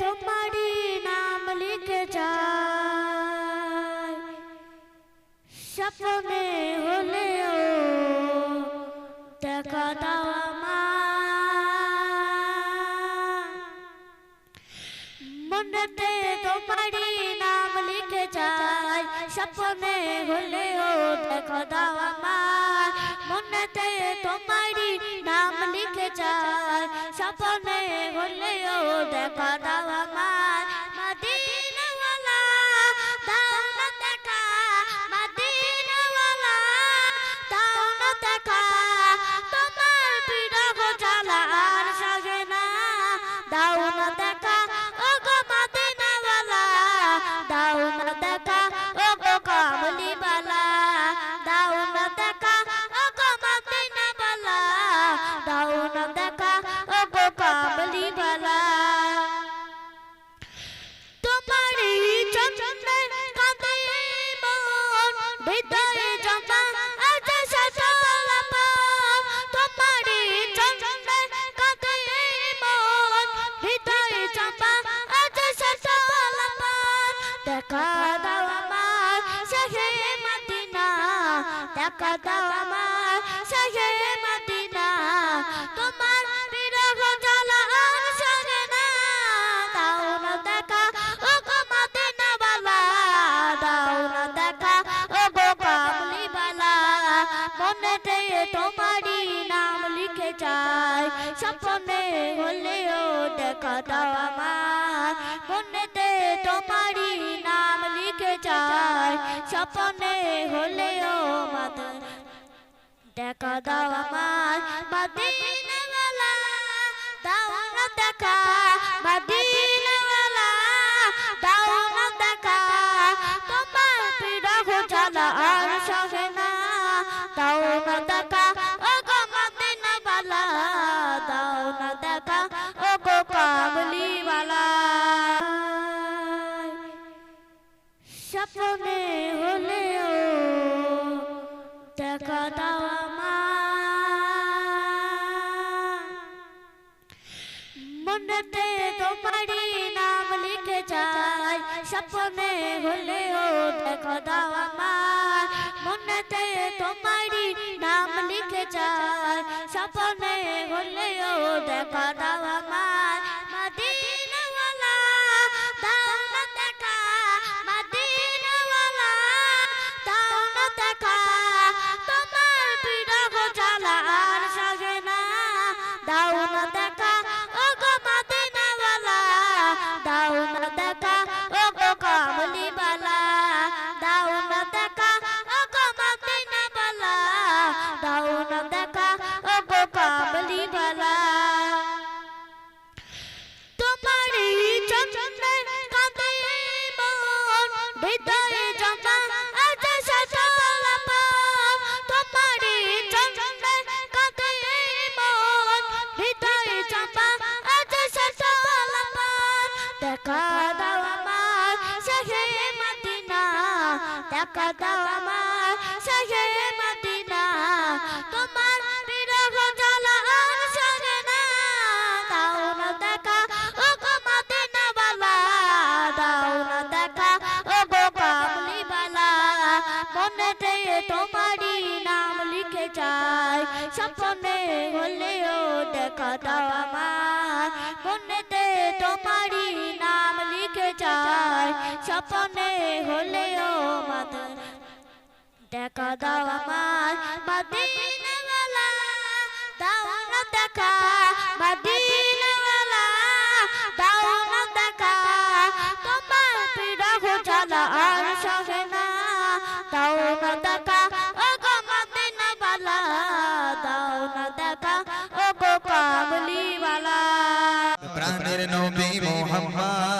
তোমারই নাম লিখে যায় স্বপ্নে হলেও দেখা দাও আমার মনেতে তোমারই নাম লিখে যায় স্বপ্নে হলেও দেখা দাও আমার মনেতে তোমারই নাম লিখে যায়। স্বপ্নে হলেও দেখা দাও আমার দেখা দাও আমার শহে মদিনা তোমার বিরহ জ্বালা সহে না দাও না দেখা, ও গো মদিনা বালা। দাও না দেখা, ও গো কামলি বালা। হলেও দেখা দাও মনেতে তোমারই নাম লিখে যায় স্বপ্নে হলেও মাতা দেখা দাও আমার। মদিনাওয়ালা দাও না দেখা। মদিনাওয়ালা দাও না দেখা। তোমার বিরহ জ্বালা আর সহে না। দাও না দেখা, ও গো মদিনাওয়ালা দাও না দেখা, ও গো কামলিওয়ালা দেখা দাও মনেতে তোমারই নাম লিখে যায় স্বপ্নে হলেও দেখা দাও আমার মনেতে তোমারই নাম লিখে যায় স্বপ্নে হলেও দেখা দাও দাও আমার শহে মদিনা। তোমার বিরহ জ্বালা আর সহে না। দাও না দেখা, ও গো মদিনা বালা। দাও না দেখা, ও গো কামলি বালা। মনেতে তোমারই নাম লিখে যায় স্বপ্নে হলেও মাতা দেখা দাও আমার মদিনাওয়ালা দাও না দেখা মদিনাওয়ালা দাও না দেখা। তোমার বিরহ জ্বালা আর সহে না দাও না দেখা ও গো মদিনাওয়ালা দাও না দেখা ও গো কামলিওয়ালা প্রাণের নবী Mohammad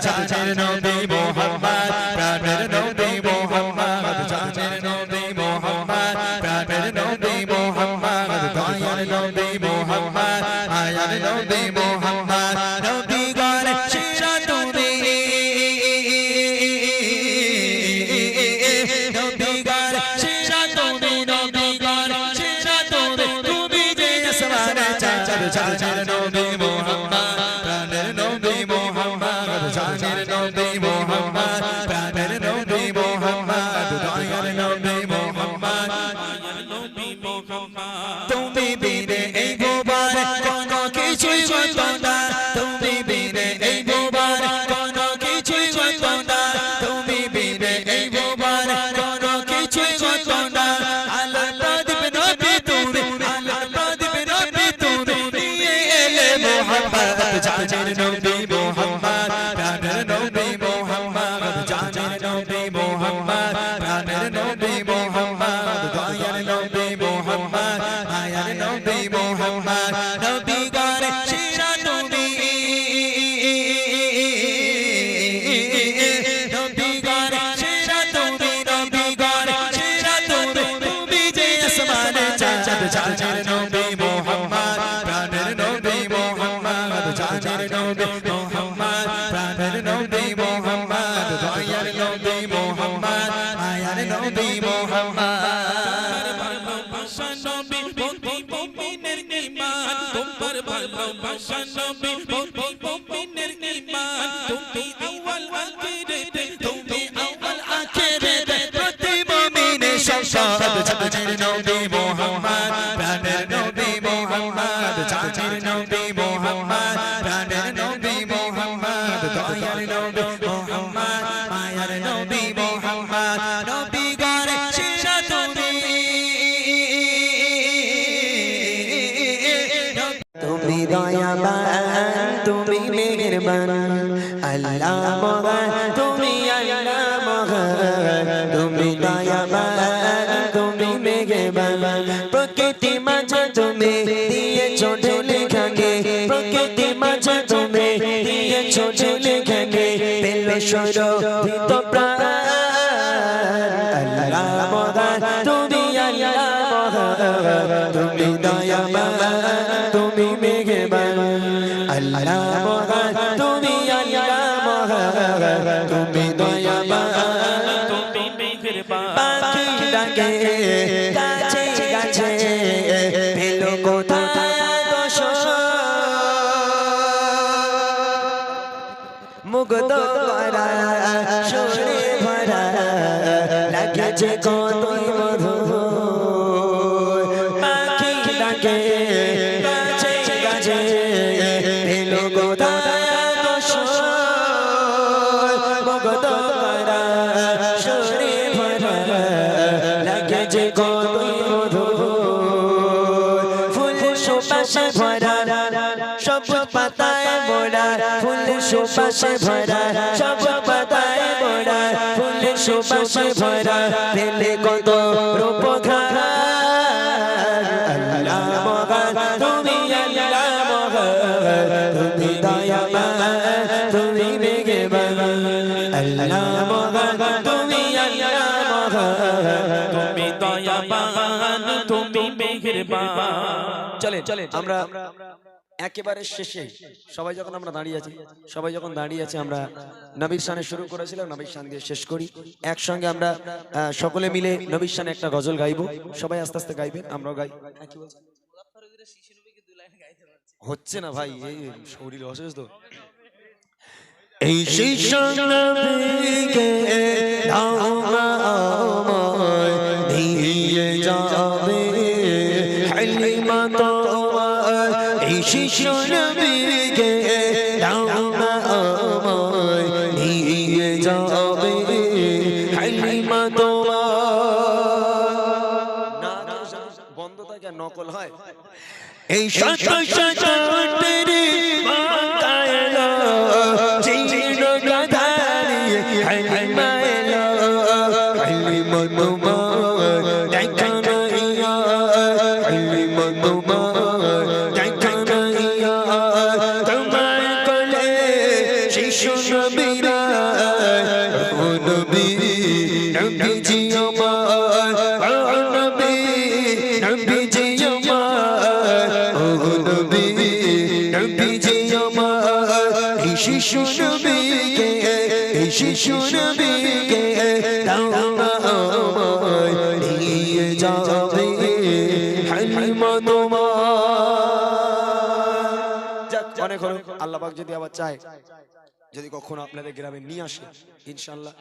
chatter, chatter, chatter, chatter, চাঁদের নবী ঢেলে খাগে প্রকৃতি মাঝে তুমি দিয়েছ ঢেলে খাগে পেলে সরো ভিত প্রাণ। আল্লাহ মহান তুমি আল্লাহ মহান তুমি দয়াবান তুমি মেঘবান। আল্লাহ মহান তুমি আল্লাহ মহান তুমি দয়াবান। তুমি মেহেরবান পাখি ডাকে মুগ্ধ করা সুরে ভরা লাগেছে কত মধু পাখি পাতায় মোড়া ফুল সুবাসে ভরা, সব পাতায় মোড়া ফুল সুবাসে ভরা পেলে কত রূপ আল্লাহ মহান, তুমি আল্লাহ মহান, তুমি দয়াবান, তুমি মেঘবান। আল্লাহ মহান, তুমি আল্লাহ মহান, তুমি দয়াবান, তুমি মেহেরবান চলে চলে আমরা একেবারে শেষে সবাই যখন আমরা দাঁড়িয়ে আছি সবাই যখন দাঁড়িয়ে আছি আমরা নবীর শানে শুরু করেছিলাম নবীর শান দিয়ে শেষ করি। একসঙ্গে আমরা সকলে মিলে নবীর শানে একটা গজল গাইবো। সবাই আস্তে আস্তে গাইবেন আমরাও গাই। হ্যাঁ? হচ্ছে না ভাই এই শরীর অসুস্থ। এই দিয়ে যাবে শিশু নবীকে না আমায় নিয়ে যাবে। হালিমা তোমার। বন্ধ থাকে নকল হয়। এই শত শত নবীজি আমার শিশু নবীকে শিশু নবীকে নিয়ে যাবে হালিমা তোমার। যাক, অনেক আল্লাহ পাক যদি আবার চায়, যদি কখনো আপনাদের গ্রামে নিয়ে আসে ইনশাল্লাহ